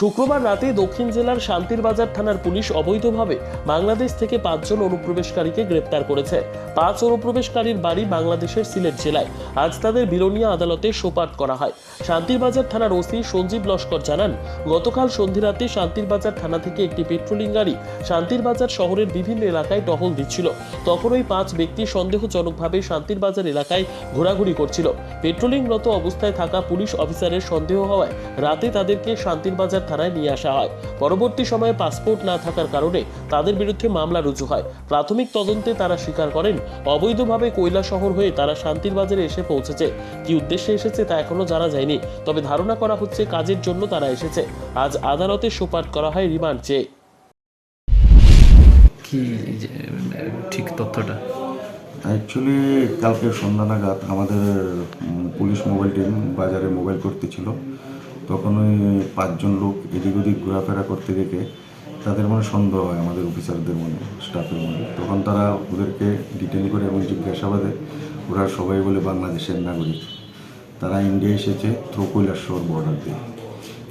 শুক্রবার রাতে দক্ষিণ জেলার শান্তির বাজার থানার পুলিশ অবৈধভাবে বাংলাদেশ থেকে পাঁচজন অনুপ্রবেশকারীকে গ্রেপ্তার করেছে। পাঁচ অনুপ্রবেশকারীর বাড়ি বাংলাদেশের সিলেট জেলায়। আজ তাদের বিলোনিয়া আদালতে সোপাট করা হয়। শান্তির বাজার থানার ওসি সঞ্জীব লস্কর জানান, গতকাল সন্ধিরাতে শান্তির বাজার থানা থেকে একটি পেট্রোলিং গাড়ি শান্তির বাজার শহরের বিভিন্ন এলাকায় টহল দিচ্ছিল। তখন ওই পাঁচ ব্যক্তি সন্দেহজনকভাবে শান্তির বাজার এলাকায় ঘোরাঘুরি করছিল। পেট্রোলিংরত অবস্থায় থাকা পুলিশ অফিসারের সন্দেহ হওয়ায় রাতে তাদেরকে শান্তির বাজার থানায় নিয়ে আসা হয়। পরবর্তী সময়ে পাসপোর্ট না থাকার কারণে তাদের বিরুদ্ধে মামলা রুজু হয়। প্রাথমিক তদন্তে তারা স্বীকার করেন অবৈধভাবে কৈলা শহর হয়ে তারা শান্তির বাজারে এসে পৌঁছেছে। কি উদ্দেশ্যে এসেছে তা এখনও জানা যায়নি তবে ধারণা করা হচ্ছে কাজের জন্য তারা এসেছে। আজ আদালতে সোপাট করা হয় রিমান্ড চেয়ে। কি ঠিক তথ্যটা? অ্যাকচুয়ালি কালকে সন্ধ্যা নাগাদ আমাদের পুলিশ মোবাইল টিম বাজারে মোবাইল করতেছিল। তখন ওই পাঁচজন লোক এদিক ওদিক ঘোরাফেরা করতে দেখে তাদের মনে সন্দেহ হয়, আমাদের অফিসারদের মনে স্টাফের মনে। তখন তারা ওদেরকে ডিটেন করে এবং জিজ্ঞাসাবাদে ওরা সবাই বলে বাংলাদেশের নাগরিক। তারা ইন্ডিয়া এসেছে থ্রু কৈলাসহর বর্ডার দিয়ে।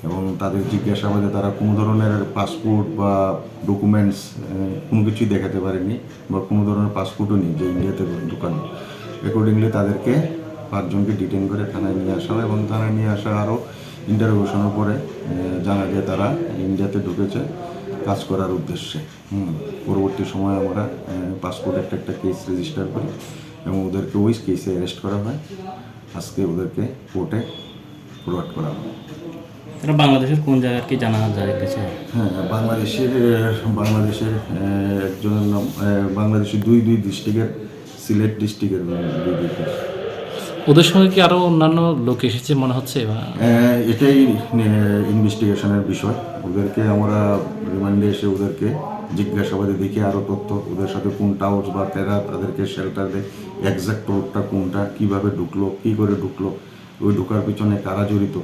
এবং তাদের জিজ্ঞাসাবাদে তারা কোনো ধরনের পাসপোর্ট বা ডকুমেন্টস কোনো কিছুই দেখাতে পারেনি বা কোনো ধরনের পাসপোর্টও নেই যে ইন্ডিয়াতে ঢুকানো অ্যাকর্ডিংলি তাদেরকে পাঁচজনকে ডিটেন করে থানায় নিয়ে আসা হয় এবং থানায় নিয়ে আসা আরও ইন্টারভিউশনের পরে জানা যায় তারা ইন্ডিয়াতে ঢুকেছে কাজ করার উদ্দেশ্যে। হুম পরবর্তী সময় আমরা পাসপোর্ট একটা একটা কেস রেজিস্টার করি এবং ওদেরকে ওই কেসে অ্যারেস্ট করা হয়। আজকে ওদেরকে কোর্টে ফরওয়ার্ড করা হয়। এটা বাংলাদেশের কোন জায়গার কি জানা যায় গেছে? হ্যাঁ বাংলাদেশের বাংলাদেশের একজনের নাম বাংলাদেশের দুই দুই ডিস্ট্রিক্টের সিলেট ডিস্ট্রিক্টের দুই দুই ওদের সঙ্গে কি আরও অন্যান্য লোক এসেছে মনে হচ্ছে বা? এটাই ইনভেস্টিগেশনের বিষয়। ওদেরকে আমরা রিমান্ডে এসে ওদেরকে জিজ্ঞাসাবাদে দেখি আরও তথ্য ওদের সাথে কোন টাউস বা তেরা তাদেরকে শেল্টার দেয় একজ্যাক্ট রোডটা কোনটা কীভাবে ঢুকলো কী করে ঢুকলো ওই ঢোকার পিছনে কারা জড়িত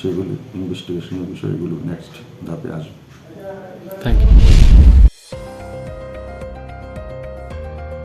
সেগুলি ইনভেস্টিগেশনের বিষয়গুলো নেক্সট ধাপে আসবে। Thank you